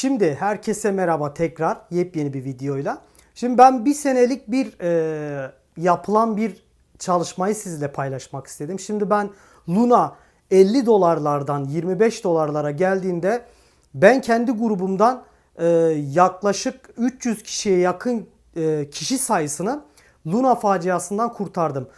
Şimdi herkese merhaba tekrar yepyeni bir videoyla. Şimdi ben bir senelik bir e, yapılan bir çalışmayı sizle paylaşmak istedim. Şimdi ben Luna 50 dolarlardan 25 dolarlara geldiğinde ben kendi grubumdan e, yaklaşık 300 kişiye yakın e, kişi sayısını Luna faciasından kurtardım.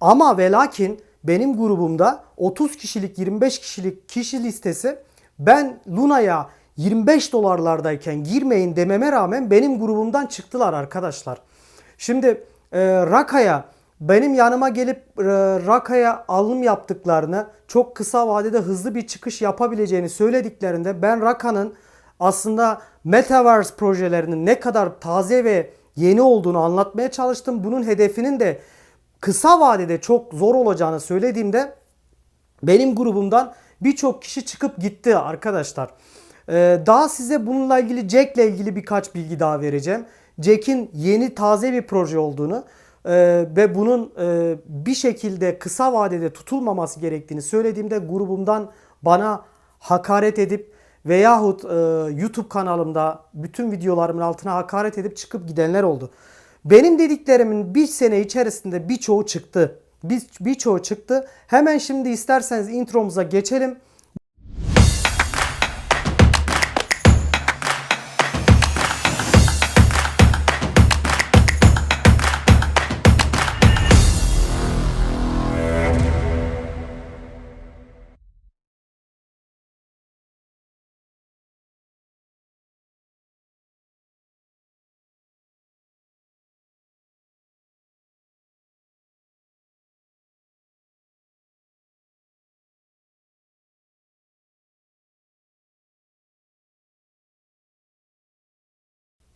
Ama ve lakin benim grubumda 30 kişilik 25 kişilik kişi listesi ben Luna'ya 25 dolarlardayken girmeyin dememe rağmen benim grubumdan çıktılar arkadaşlar. Şimdi e, Raka'ya benim yanıma gelip e, Raka'ya alım yaptıklarını çok kısa vadede hızlı bir çıkış yapabileceğini söylediklerinde ben Raka'nın aslında Metaverse projelerinin ne kadar taze ve yeni olduğunu anlatmaya çalıştım. Bunun hedefinin de kısa vadede çok zor olacağını söylediğimde benim grubumdan birçok kişi çıkıp gitti arkadaşlar. Ee, daha size bununla ilgili Jack'le ilgili birkaç bilgi daha vereceğim. Jack'in yeni taze bir proje olduğunu e, ve bunun e, bir şekilde kısa vadede tutulmaması gerektiğini söylediğimde grubumdan bana hakaret edip veyahut e, YouTube kanalımda bütün videolarımın altına hakaret edip çıkıp gidenler oldu. Benim dediklerimin bir sene içerisinde birçoğu çıktı. Bir, birçoğu çıktı. Hemen şimdi isterseniz intromuza geçelim.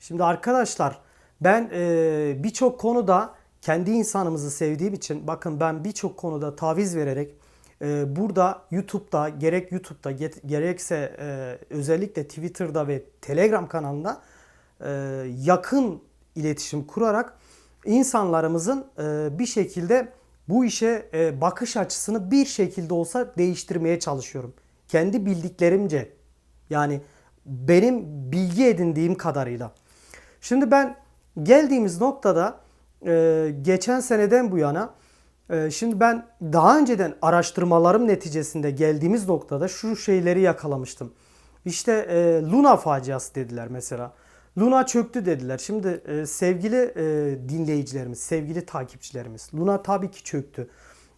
Şimdi arkadaşlar ben e, birçok konuda kendi insanımızı sevdiğim için bakın ben birçok konuda taviz vererek e, burada YouTube'da gerek YouTube'da ge- gerekse e, özellikle Twitter'da ve Telegram kanalında e, yakın iletişim kurarak insanlarımızın e, bir şekilde bu işe e, bakış açısını bir şekilde olsa değiştirmeye çalışıyorum. Kendi bildiklerimce yani benim bilgi edindiğim kadarıyla. Şimdi ben geldiğimiz noktada e, geçen seneden bu yana e, şimdi ben daha önceden araştırmalarım neticesinde geldiğimiz noktada şu şeyleri yakalamıştım. İşte e, Luna faciası dediler mesela. Luna çöktü dediler. Şimdi sevgili dinleyicilerimiz, sevgili takipçilerimiz, Luna tabii ki çöktü.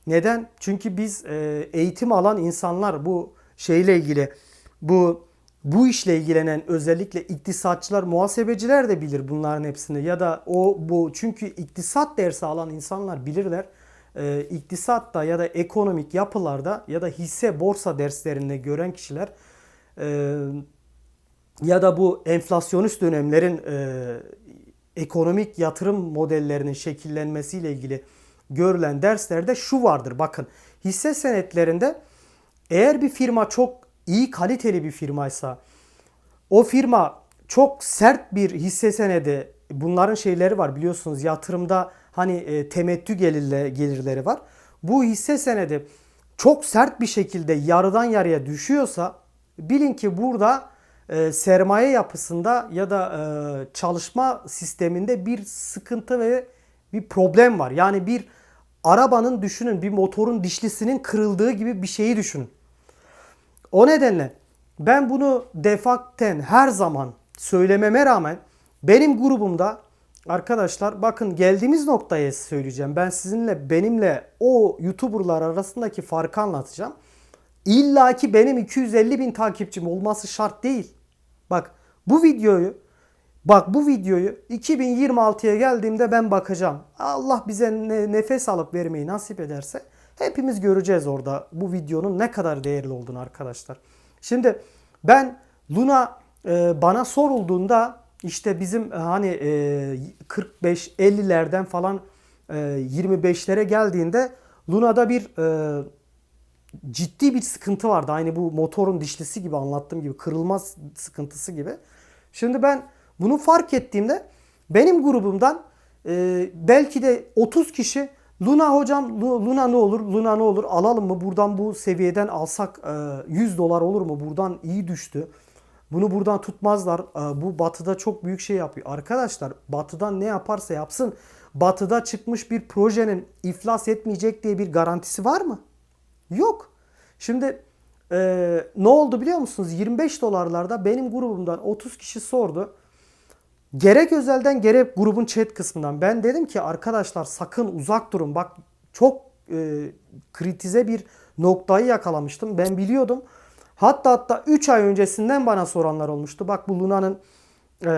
Neden? Çünkü biz eğitim alan insanlar bu şeyle ilgili bu bu işle ilgilenen özellikle iktisatçılar, muhasebeciler de bilir bunların hepsini ya da o bu çünkü iktisat dersi alan insanlar bilirler. Ee, iktisatta ya da ekonomik yapılarda ya da hisse borsa derslerinde gören kişiler e, ya da bu enflasyonist dönemlerin e, ekonomik yatırım modellerinin şekillenmesiyle ilgili görülen derslerde şu vardır. Bakın hisse senetlerinde eğer bir firma çok iyi kaliteli bir firmaysa o firma çok sert bir hisse senedi bunların şeyleri var biliyorsunuz yatırımda hani e, temettü gelirle, gelirleri var. Bu hisse senedi çok sert bir şekilde yarıdan yarıya düşüyorsa bilin ki burada e, sermaye yapısında ya da e, çalışma sisteminde bir sıkıntı ve bir problem var. Yani bir arabanın düşünün bir motorun dişlisinin kırıldığı gibi bir şeyi düşünün. O nedenle ben bunu defakten her zaman söylememe rağmen benim grubumda arkadaşlar bakın geldiğimiz noktaya söyleyeceğim. Ben sizinle benimle o YouTuber'lar arasındaki farkı anlatacağım. İlla ki benim 250 bin takipçim olması şart değil. Bak bu videoyu Bak bu videoyu 2026'ya geldiğimde ben bakacağım. Allah bize ne, nefes alıp vermeyi nasip ederse hepimiz göreceğiz orada bu videonun ne kadar değerli olduğunu arkadaşlar. Şimdi ben Luna e, bana sorulduğunda işte bizim e, hani e, 45-50'lerden falan e, 25'lere geldiğinde Luna'da bir e, ciddi bir sıkıntı vardı. Aynı bu motorun dişlisi gibi anlattığım gibi kırılma sıkıntısı gibi. Şimdi ben bunu fark ettiğimde benim grubumdan e, belki de 30 kişi Luna hocam Luna ne olur Luna ne olur alalım mı buradan bu seviyeden alsak e, 100 dolar olur mu buradan iyi düştü. Bunu buradan tutmazlar. Ee, Bu batıda çok büyük şey yapıyor. Arkadaşlar batıdan ne yaparsa yapsın batıda çıkmış bir projenin iflas etmeyecek diye bir garantisi var mı? Yok. Şimdi e, ne oldu biliyor musunuz? 25 dolarlarda benim grubumdan 30 kişi sordu. Gerek özelden gerek grubun chat kısmından ben dedim ki arkadaşlar sakın uzak durun. Bak çok e, kritize bir noktayı yakalamıştım. Ben biliyordum. Hatta hatta 3 ay öncesinden bana soranlar olmuştu. Bak bu Luna'nın e,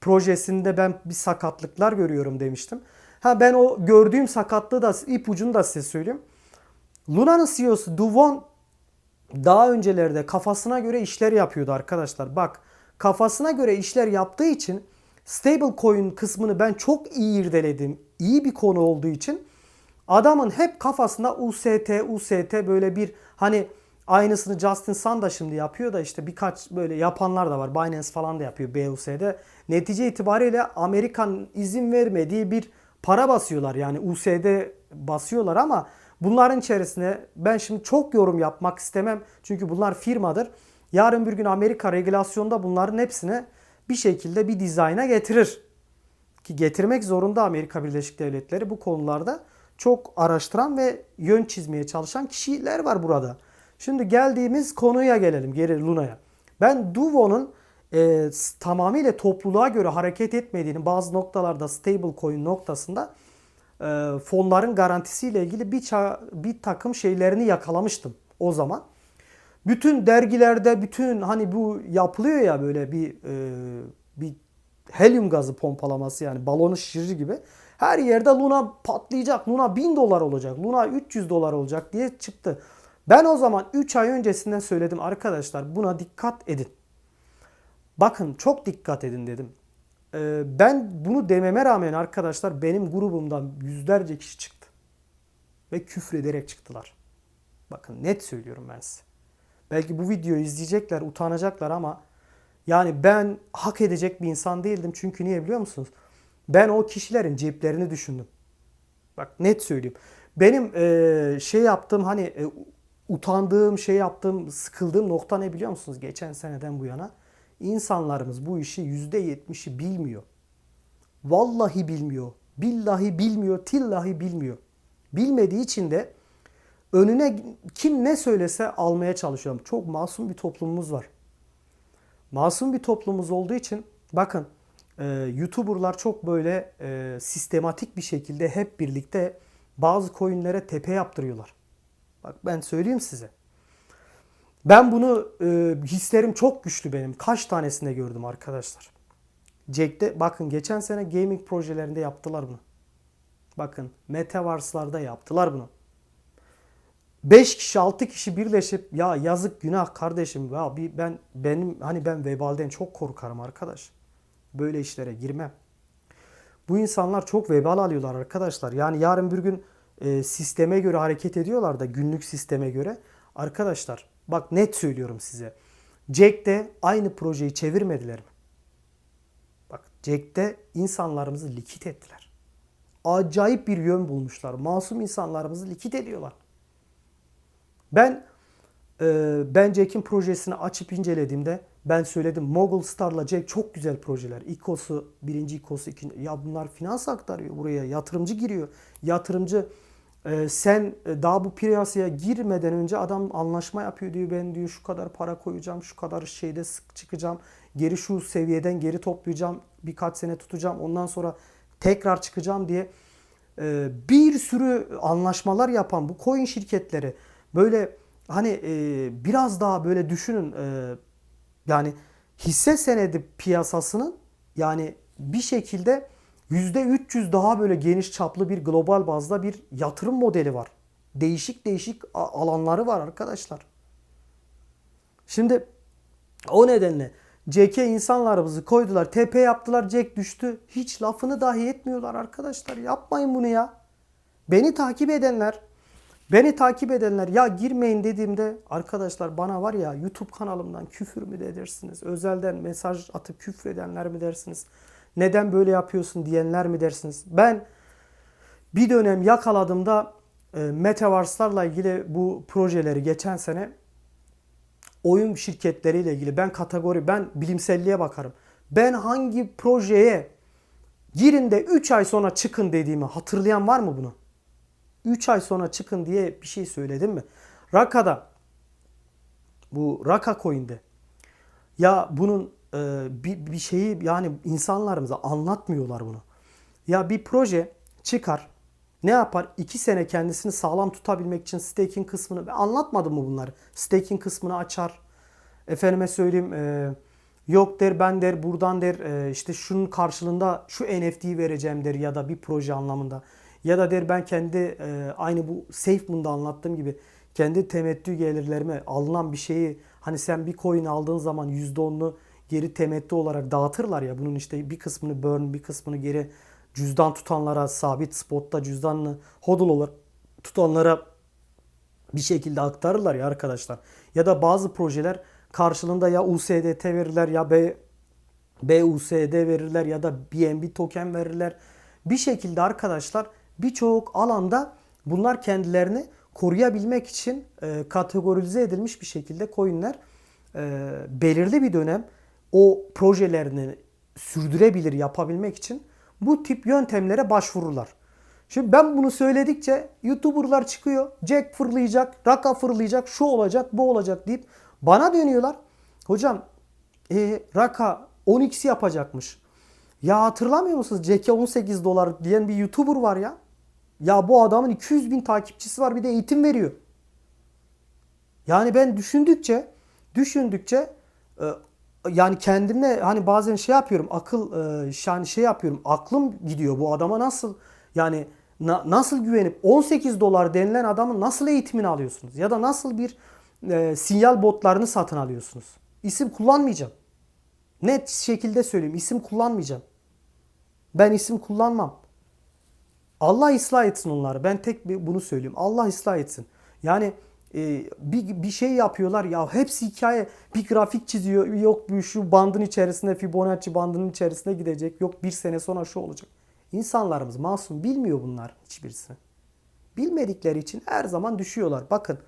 projesinde ben bir sakatlıklar görüyorum demiştim. Ha ben o gördüğüm sakatlığı da ipucunu da size söyleyeyim. Luna'nın CEO'su Duvon daha öncelerde kafasına göre işler yapıyordu arkadaşlar. Bak kafasına göre işler yaptığı için stablecoin kısmını ben çok iyi irdeledim. İyi bir konu olduğu için adamın hep kafasında UST, UST böyle bir hani aynısını Justin Sun da şimdi yapıyor da işte birkaç böyle yapanlar da var. Binance falan da yapıyor BUS'de. Netice itibariyle Amerikan izin vermediği bir para basıyorlar. Yani USD basıyorlar ama bunların içerisine ben şimdi çok yorum yapmak istemem. Çünkü bunlar firmadır. Yarın bir gün Amerika regülasyonda bunların hepsini bir şekilde bir dizayna getirir. Ki getirmek zorunda Amerika Birleşik Devletleri bu konularda çok araştıran ve yön çizmeye çalışan kişiler var burada. Şimdi geldiğimiz konuya gelelim geri Luna'ya. Ben Duvo'nun e, tamamıyla topluluğa göre hareket etmediğini bazı noktalarda stablecoin noktasında e, fonların garantisiyle ilgili bir, ça- bir takım şeylerini yakalamıştım o zaman. Bütün dergilerde bütün hani bu yapılıyor ya böyle bir e, bir helyum gazı pompalaması yani balonu şişirir gibi. Her yerde Luna patlayacak. Luna 1000 dolar olacak. Luna 300 dolar olacak diye çıktı. Ben o zaman 3 ay öncesinden söyledim arkadaşlar buna dikkat edin. Bakın çok dikkat edin dedim. Ee, ben bunu dememe rağmen arkadaşlar benim grubumdan yüzlerce kişi çıktı. Ve küfrederek çıktılar. Bakın net söylüyorum ben size. Belki bu videoyu izleyecekler, utanacaklar ama yani ben hak edecek bir insan değildim. Çünkü niye biliyor musunuz? Ben o kişilerin ceplerini düşündüm. Bak net söyleyeyim. Benim eee, şey yaptığım hani e, utandığım, şey yaptığım, sıkıldığım nokta ne biliyor musunuz? Geçen seneden bu yana insanlarımız bu işi %70'i bilmiyor. Vallahi bilmiyor. Billahi bilmiyor. Tillahi bilmiyor. Bilmediği için de önüne kim ne söylese almaya çalışıyorum. Çok masum bir toplumumuz var. Masum bir toplumumuz olduğu için bakın e, YouTuber'lar çok böyle e, sistematik bir şekilde hep birlikte bazı coinlere tepe yaptırıyorlar. Bak ben söyleyeyim size. Ben bunu e, hislerim çok güçlü benim. Kaç tanesinde gördüm arkadaşlar. Jack'te bakın geçen sene gaming projelerinde yaptılar bunu. Bakın Metaverse'larda yaptılar bunu. 5 kişi 6 kişi birleşip ya yazık günah kardeşim ya bir ben benim hani ben vebalden çok korkarım arkadaş. Böyle işlere girmem. Bu insanlar çok vebal alıyorlar arkadaşlar. Yani yarın bir gün e, sisteme göre hareket ediyorlar da günlük sisteme göre. Arkadaşlar bak net söylüyorum size. Jack'te aynı projeyi çevirmediler mi? Bak Jack'te insanlarımızı likit ettiler. Acayip bir yön bulmuşlar. Masum insanlarımızı likit ediyorlar. Ben e, ben Jack'in projesini açıp incelediğimde ben söyledim Mogul Star'la Jack çok güzel projeler. İKOS'u, birinci İKOS'u, ikinci. Ya bunlar finans aktarıyor buraya. Yatırımcı giriyor. Yatırımcı e, sen e, daha bu piyasaya girmeden önce adam anlaşma yapıyor diyor. Ben diyor şu kadar para koyacağım, şu kadar şeyde sık çıkacağım. Geri şu seviyeden geri toplayacağım. Birkaç sene tutacağım. Ondan sonra tekrar çıkacağım diye e, bir sürü anlaşmalar yapan bu coin şirketleri böyle hani e, biraz daha böyle düşünün e, yani hisse senedi piyasasının yani bir şekilde %300 daha böyle geniş çaplı bir global bazda bir yatırım modeli var. Değişik değişik alanları var arkadaşlar. Şimdi o nedenle Jack'e insanlarımızı koydular. Tepe yaptılar. Jack düştü. Hiç lafını dahi etmiyorlar arkadaşlar. Yapmayın bunu ya. Beni takip edenler Beni takip edenler ya girmeyin dediğimde arkadaşlar bana var ya YouTube kanalımdan küfür mü edersiniz? Özelden mesaj atıp küfür edenler mi dersiniz? Neden böyle yapıyorsun diyenler mi dersiniz? Ben bir dönem yakaladığımda e, Metaverse'larla ilgili bu projeleri geçen sene oyun şirketleriyle ilgili ben kategori, ben bilimselliğe bakarım. Ben hangi projeye girin de 3 ay sonra çıkın dediğimi hatırlayan var mı bunu? 3 ay sonra çıkın diye bir şey söyledim mi? Raka'da bu Raka coin'de ya bunun e, bir, bir şeyi yani insanlarımıza anlatmıyorlar bunu. Ya bir proje çıkar ne yapar? 2 sene kendisini sağlam tutabilmek için staking kısmını anlatmadım mı bunları? Staking kısmını açar. Efendime söyleyeyim e, yok der ben der buradan der e, işte şunun karşılığında şu NFT'yi vereceğim der ya da bir proje anlamında. Ya da der ben kendi e, aynı bu SafeMoon'da anlattığım gibi kendi temettü gelirlerime alınan bir şeyi hani sen bir coin aldığın zaman %10'unu geri temettü olarak dağıtırlar ya bunun işte bir kısmını burn bir kısmını geri cüzdan tutanlara sabit spotta cüzdanını hodl olarak tutanlara bir şekilde aktarırlar ya arkadaşlar. Ya da bazı projeler karşılığında ya USDT verirler ya B BUSD verirler ya da BNB token verirler. Bir şekilde arkadaşlar birçok alanda bunlar kendilerini koruyabilmek için e, kategorize edilmiş bir şekilde coinler e, belirli bir dönem o projelerini sürdürebilir yapabilmek için bu tip yöntemlere başvururlar. Şimdi ben bunu söyledikçe YouTuber'lar çıkıyor. Jack fırlayacak, Raka fırlayacak, şu olacak, bu olacak deyip bana dönüyorlar. Hocam e, Raka 10x yapacakmış. Ya hatırlamıyor musunuz? Jack'e 18 dolar diyen bir YouTuber var ya. Ya bu adamın 200 bin takipçisi var bir de eğitim veriyor. Yani ben düşündükçe düşündükçe e, yani kendimle hani bazen şey yapıyorum akıl e, yani şey yapıyorum aklım gidiyor bu adama nasıl yani na- nasıl güvenip 18 dolar denilen adamın nasıl eğitimini alıyorsunuz ya da nasıl bir e, sinyal botlarını satın alıyorsunuz. İsim kullanmayacağım. Net şekilde söyleyeyim isim kullanmayacağım. Ben isim kullanmam. Allah ıslah etsin onları. Ben tek bir bunu söyleyeyim. Allah ıslah etsin. Yani e, bir, bir şey yapıyorlar ya hepsi hikaye. Bir grafik çiziyor. Yok bu şu bandın içerisinde Fibonacci bandının içerisine gidecek. Yok bir sene sonra şu olacak. İnsanlarımız masum bilmiyor bunlar hiçbirisini. Bilmedikleri için her zaman düşüyorlar. Bakın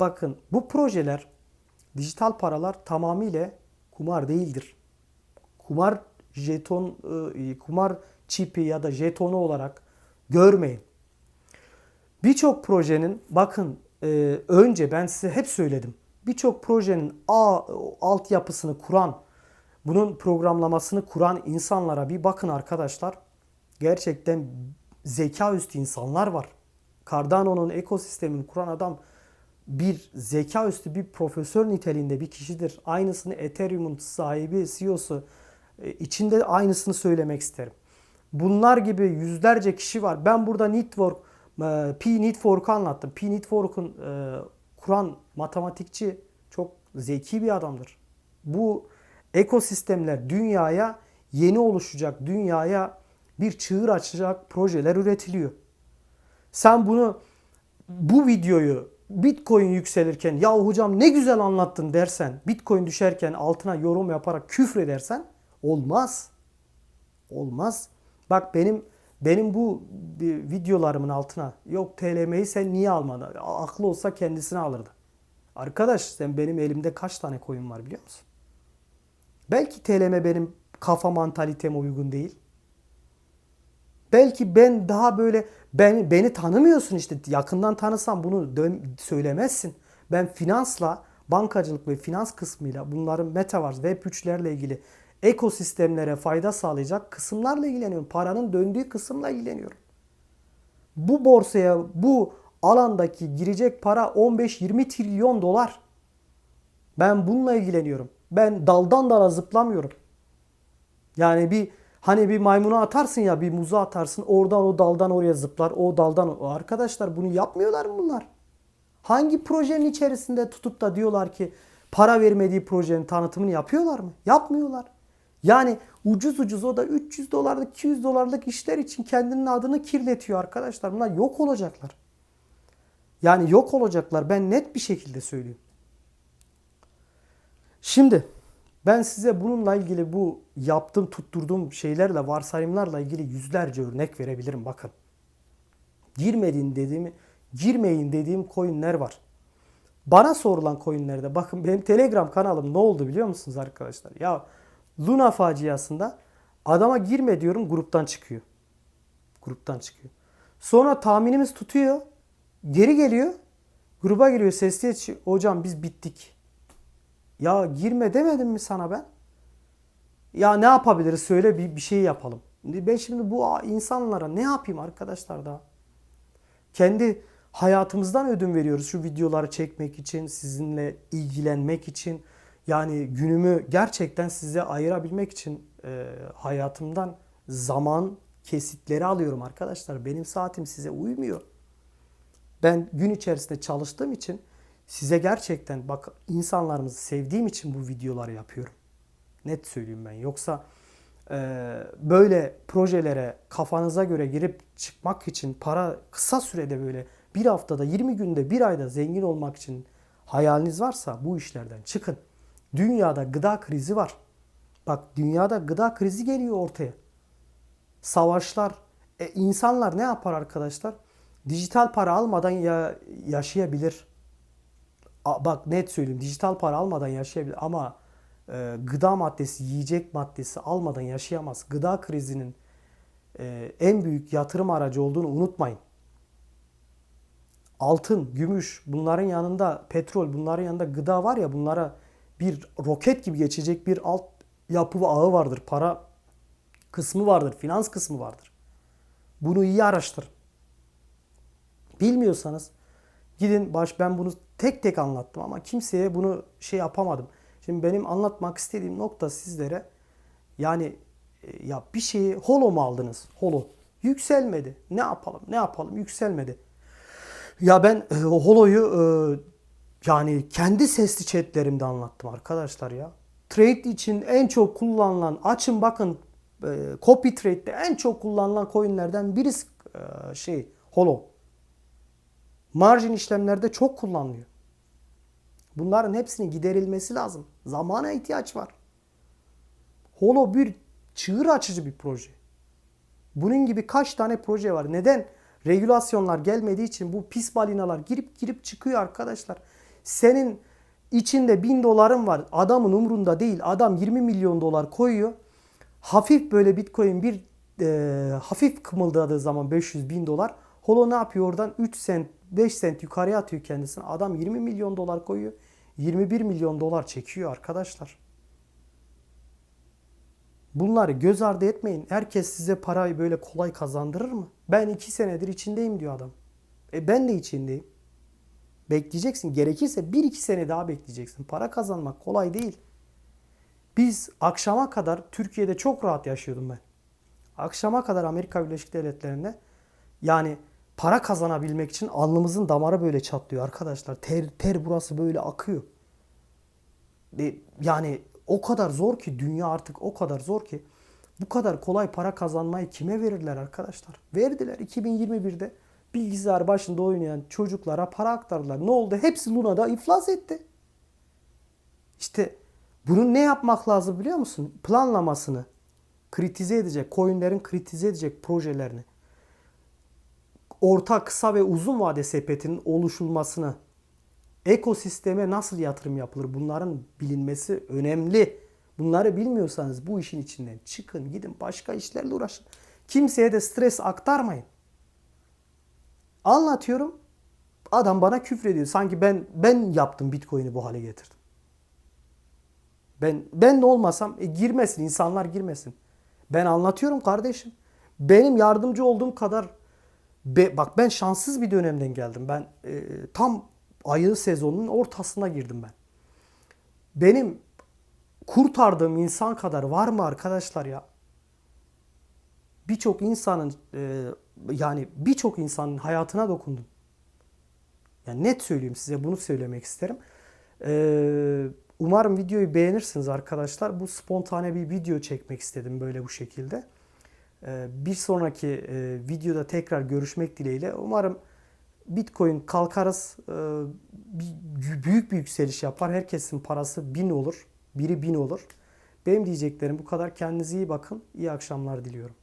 bakın bu projeler dijital paralar tamamıyla kumar değildir. Kumar jeton e, kumar çipi ya da jetonu olarak görmeyin. Birçok projenin bakın e, önce ben size hep söyledim. Birçok projenin A altyapısını kuran, bunun programlamasını kuran insanlara bir bakın arkadaşlar. Gerçekten zeka üstü insanlar var. Cardano'nun ekosistemini kuran adam bir zeka üstü bir profesör niteliğinde bir kişidir. Aynısını Ethereum'un sahibi, CEO'su içinde aynısını söylemek isterim. Bunlar gibi yüzlerce kişi var. Ben burada network, e, P Network'u anlattım. P Network'un e, kuran matematikçi çok zeki bir adamdır. Bu ekosistemler dünyaya yeni oluşacak, dünyaya bir çığır açacak projeler üretiliyor. Sen bunu bu videoyu Bitcoin yükselirken ya hocam ne güzel anlattın dersen, Bitcoin düşerken altına yorum yaparak küfredersen olmaz. Olmaz. Bak benim benim bu videolarımın altına yok TLM'yi sen niye almadın? Aklı olsa kendisini alırdı. Arkadaş sen benim elimde kaç tane coin var biliyor musun? Belki TLM benim kafa mantaliteme uygun değil. Belki ben daha böyle ben beni tanımıyorsun işte yakından tanısan bunu söylemezsin. Ben finansla, bankacılık ve finans kısmıyla bunların metaverse, web 3'lerle ilgili ekosistemlere fayda sağlayacak kısımlarla ilgileniyorum. Paranın döndüğü kısımla ilgileniyorum. Bu borsaya, bu alandaki girecek para 15-20 trilyon dolar. Ben bununla ilgileniyorum. Ben daldan dala zıplamıyorum. Yani bir hani bir maymuna atarsın ya bir muza atarsın oradan o daldan oraya zıplar o daldan o. Arkadaşlar bunu yapmıyorlar mı bunlar? Hangi projenin içerisinde tutup da diyorlar ki para vermediği projenin tanıtımını yapıyorlar mı? Yapmıyorlar. Yani ucuz ucuz o da 300 dolarlık 200 dolarlık işler için kendinin adını kirletiyor arkadaşlar. Bunlar yok olacaklar. Yani yok olacaklar. Ben net bir şekilde söyleyeyim. Şimdi ben size bununla ilgili bu yaptığım, tutturduğum şeylerle, varsayımlarla ilgili yüzlerce örnek verebilirim. Bakın. Girmediğin dediğimi, girmeyin dediğim coinler var. Bana sorulan coinlerde bakın benim Telegram kanalım ne oldu biliyor musunuz arkadaşlar? Ya Luna faciasında adama girme diyorum gruptan çıkıyor. Gruptan çıkıyor. Sonra tahminimiz tutuyor. Geri geliyor. Gruba giriyor sesli açıyor. Hocam biz bittik. Ya girme demedim mi sana ben? Ya ne yapabiliriz söyle bir, bir şey yapalım. Ben şimdi bu insanlara ne yapayım arkadaşlar da? Kendi hayatımızdan ödün veriyoruz şu videoları çekmek için, sizinle ilgilenmek için. Yani günümü gerçekten size ayırabilmek için e, hayatımdan zaman kesitleri alıyorum arkadaşlar. Benim saatim size uymuyor. Ben gün içerisinde çalıştığım için size gerçekten bak insanlarımızı sevdiğim için bu videoları yapıyorum. Net söyleyeyim ben. Yoksa e, böyle projelere kafanıza göre girip çıkmak için para kısa sürede böyle bir haftada 20 günde bir ayda zengin olmak için hayaliniz varsa bu işlerden çıkın. Dünyada gıda krizi var. Bak dünyada gıda krizi geliyor ortaya. Savaşlar, e, insanlar ne yapar arkadaşlar? Dijital para almadan ya yaşayabilir. A, bak net söyleyeyim dijital para almadan yaşayabilir ama e, gıda maddesi, yiyecek maddesi almadan yaşayamaz. Gıda krizinin e, en büyük yatırım aracı olduğunu unutmayın. Altın, gümüş, bunların yanında petrol, bunların yanında gıda var ya bunlara bir roket gibi geçecek bir alt yapı ve ağı vardır. Para kısmı vardır, finans kısmı vardır. Bunu iyi araştırın. Bilmiyorsanız gidin baş ben bunu tek tek anlattım ama kimseye bunu şey yapamadım. Şimdi benim anlatmak istediğim nokta sizlere yani e, ya bir şeyi holo mu aldınız? Holo. Yükselmedi. Ne yapalım? Ne yapalım? Yükselmedi. Ya ben e, holoyu e, yani kendi sesli chatlerimde anlattım arkadaşlar ya. Trade için en çok kullanılan açın bakın e, copy trade'de en çok kullanılan coinlerden birisi e, şey holo. Margin işlemlerde çok kullanılıyor. Bunların hepsinin giderilmesi lazım. Zamana ihtiyaç var. Holo bir çığır açıcı bir proje. Bunun gibi kaç tane proje var? Neden? Regülasyonlar gelmediği için bu pis balinalar girip girip çıkıyor arkadaşlar. Senin içinde bin doların var. Adamın umrunda değil. Adam 20 milyon dolar koyuyor. Hafif böyle bitcoin bir e, hafif kımıldadığı zaman 500 bin dolar. Holo ne yapıyor oradan? 3 sent 5 sent yukarıya atıyor kendisine. Adam 20 milyon dolar koyuyor. 21 milyon dolar çekiyor arkadaşlar. Bunları göz ardı etmeyin. Herkes size parayı böyle kolay kazandırır mı? Ben 2 senedir içindeyim diyor adam. E ben de içindeyim. Bekleyeceksin. Gerekirse 1-2 sene daha bekleyeceksin. Para kazanmak kolay değil. Biz akşama kadar Türkiye'de çok rahat yaşıyordum ben. Akşama kadar Amerika Birleşik Devletleri'nde yani para kazanabilmek için alnımızın damarı böyle çatlıyor arkadaşlar. Ter, ter burası böyle akıyor. E, yani o kadar zor ki dünya artık o kadar zor ki bu kadar kolay para kazanmayı kime verirler arkadaşlar? Verdiler 2021'de bilgisayar başında oynayan çocuklara para aktardılar. Ne oldu? Hepsi Luna'da iflas etti. İşte bunun ne yapmak lazım biliyor musun? Planlamasını kritize edecek, coinlerin kritize edecek projelerini orta, kısa ve uzun vade sepetinin oluşulmasını, ekosisteme nasıl yatırım yapılır bunların bilinmesi önemli. Bunları bilmiyorsanız bu işin içinden çıkın gidin başka işlerle uğraşın. Kimseye de stres aktarmayın. Anlatıyorum. Adam bana küfrediyor. Sanki ben ben yaptım Bitcoin'i bu hale getirdim. Ben ben de olmasam e, girmesin insanlar girmesin. Ben anlatıyorum kardeşim. Benim yardımcı olduğum kadar Be, bak ben şanssız bir dönemden geldim. Ben e, tam ayı sezonunun ortasına girdim ben. Benim kurtardığım insan kadar var mı arkadaşlar ya? Birçok insanın e, yani birçok insanın hayatına dokundum. Yani net söyleyeyim size bunu söylemek isterim. E, umarım videoyu beğenirsiniz arkadaşlar. Bu spontane bir video çekmek istedim böyle bu şekilde. Ee, bir sonraki e, videoda tekrar görüşmek dileğiyle. Umarım Bitcoin kalkarız. Ee, büyük bir yükseliş yapar. Herkesin parası bin olur. Biri bin olur. Benim diyeceklerim bu kadar. Kendinize iyi bakın. İyi akşamlar diliyorum.